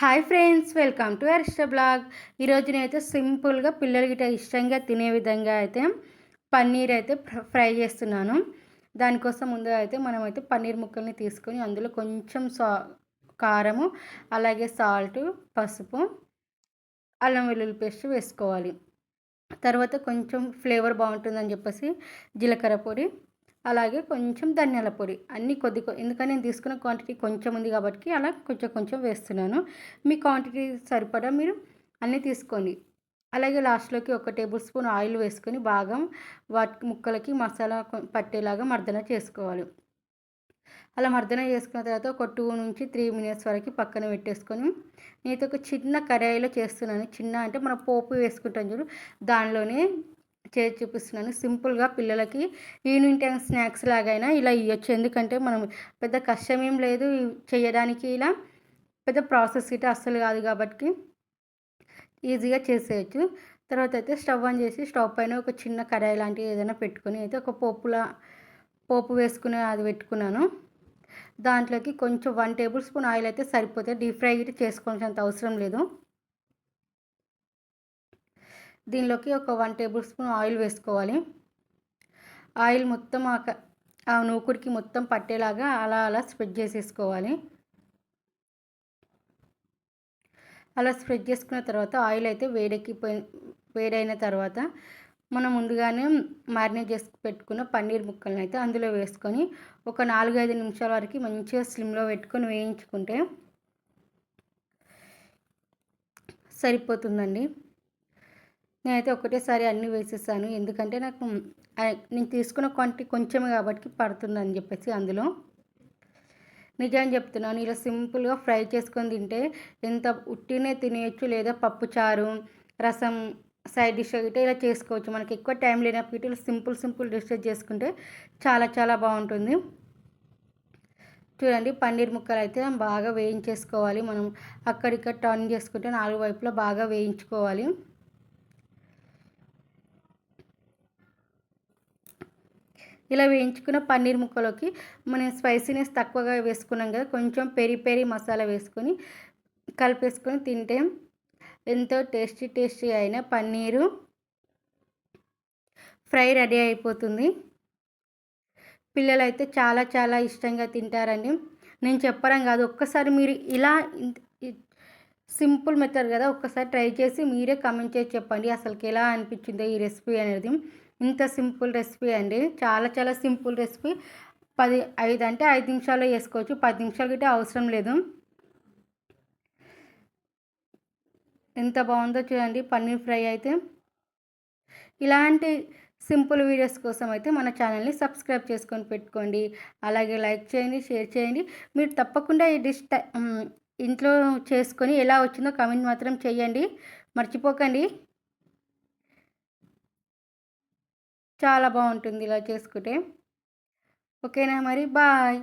Hi friends welcome to Arishta blog ఈరోజు నేనైతే సింపుల్గా పిల్లలకి ఇష్టంగా తినే విధంగా అయితే పన్నీర్ అయితే ఫ్రై చేస్తున్నాను. దానికోసం ముందుగా అయితే మనమైతే పన్నీర్ ముక్కల్ని తీసుకొని అందులో కొంచెం సా కారము అలాగే సాల్ట్ పసుపు అల్లం వెల్లుల్లి పేస్ట్ వేసుకోవాలి. తర్వాత కొంచెం ఫ్లేవర్ బాగుంటుందని చెప్పేసి జీలకర్ర పొడి అలాగే కొంచెం ధనియాల పొడి అన్నీ కొద్ది ఎందుకంటే నేను తీసుకున్న క్వాంటిటీ కొంచెం ఉంది కాబట్టి అలా కొంచెం కొంచెం వేస్తున్నాను. మీ క్వాంటిటీ సరిపడా మీరు అన్నీ తీసుకోండి. అలాగే లాస్ట్లోకి ఒక టేబుల్ స్పూన్ ఆయిల్ వేసుకొని బాగా వాటి ముక్కలకి మసాలా పట్టేలాగా మర్దన చేసుకోవాలి. అలా మర్దన చేసుకున్న తర్వాత ఒక టూ నుంచి త్రీ మినిట్స్ వరకు పక్కన పెట్టేసుకొని నేనైతే ఒక చిన్న కడాయిలో చేస్తున్నాను. చిన్న అంటే మనం పోపు వేసుకుంటాం చూడు దానిలోనే చేసి చూపిస్తున్నాను. సింపుల్గా పిల్లలకి ఈవినింగ్ టైం స్నాక్స్ లాగైనా ఇలా ఇవ్వచ్చు ఎందుకంటే మనం పెద్ద కష్టం ఏం లేదు చేయడానికి ఇలా పెద్ద ప్రాసెస్ ఇటు అస్సలు కాదు కాబట్టి ఈజీగా చేసేయచ్చు. తర్వాత అయితే స్టవ్ ఆన్ చేసి స్టవ్ పైన ఒక చిన్న కడాయి లాంటివి ఏదైనా పెట్టుకుని అయితే ఒక పోపులా పోపు వేసుకుని అది పెట్టుకున్నాను. దాంట్లోకి కొంచెం వన్ టేబుల్ స్పూన్ ఆయిల్ అయితే సరిపోతే డీప్ ఫ్రై చేసుకోవాల్సినంత అవసరం లేదు. దీనిలోకి ఒక వన్ టేబుల్ స్పూన్ ఆయిల్ వేసుకోవాలి. ఆయిల్ మొత్తం ఆ నూకుడికి మొత్తం పట్టేలాగా అలా అలా స్ప్రెడ్ చేసేసుకోవాలి. అలా స్ప్రెడ్ చేసుకున్న తర్వాత ఆయిల్ అయితే వేడెక్కిపోయి వేడైన తర్వాత మనం ముందుగానే మ్యారినేట్ చేసి పెట్టుకున్న పన్నీర్ ముక్కలను అయితే అందులో వేసుకొని ఒక నాలుగైదు నిమిషాల వరకు మంచిగా స్లిమ్లో పెట్టుకొని వేయించుకుంటే సరిపోతుందండి. నేనైతే ఒకటేసారి అన్నీ వేసేసాను. ఎందుకంటే నాకు నేను తీసుకున్న క్వాంటిటీ కొంచెమే కాబట్టి పడుతుందని చెప్పేసి అందులో. నిజం చెప్తున్నాను ఇలా సింపుల్గా ఫ్రై చేసుకొని తింటే ఎంత ఉట్టినే తినేయచ్చు లేదా పప్పు చారు రసం సైడ్ డిష్ అయితే ఇలా చేసుకోవచ్చు. మనకి ఎక్కువ టైం లేనప్పుడు ఇలా సింపుల్ సింపుల్ డిషెస్ చేసుకుంటే చాలా చాలా బాగుంటుంది. చూడండి పన్నీర్ ముక్కలు అయితే బాగా వేయించేసుకోవాలి. మనం అక్కడిక్కడ టర్న్ చేసుకుంటే నాలుగు వైపులా బాగా వేయించుకోవాలి. ఇలా వేయించుకున్న పన్నీర్ ముక్కలోకి మనం స్పైసీనెస్ తక్కువగా వేసుకున్నాం కదా కొంచెం పెరి పెరి మసాలా వేసుకొని కలిపేసుకొని తింటే ఎంతో టేస్టీ టేస్టీ అయిన పన్నీరు ఫ్రై రెడీ అయిపోతుంది. పిల్లలు అయితే చాలా చాలా ఇష్టంగా తింటారండి. నేను చెప్పడం కాదు ఒక్కసారి మీరు ఇలా సింపుల్ మెథడ్ కదా ఒక్కసారి ట్రై చేసి మీరే కమెంట్ చేసి చెప్పండి అసలుకి ఎలా అనిపించిందో ఈ రెసిపీ అనేది. ఇంత సింపుల్ రెసిపీ అండి. చాలా చాలా సింపుల్ రెసిపీ. పది ఐదు అంటే ఐదు నిమిషాల్లో వేసుకోవచ్చు పది నిమిషాలు గిట్టే అవసరం లేదు. ఎంత బాగుందో చూడండి. పన్నీర్ ఫ్రై అయితే. ఇలాంటి సింపుల్ వీడియోస్ కోసం అయితే మన ఛానల్ని సబ్స్క్రైబ్ చేసుకొని పెట్టుకోండి. అలాగే లైక్ చేయండి షేర్ చేయండి. మీరు తప్పకుండా ఈ డిష్ ఇంట్లో చేసుకొని ఎలా వచ్చిందో కమెంట్ మాత్రం చేయండి. మర్చిపోకండి. చాలా బాగుంటుంది ఇలా చేసుకుంటే. ఓకేనా మరి? బాయ్.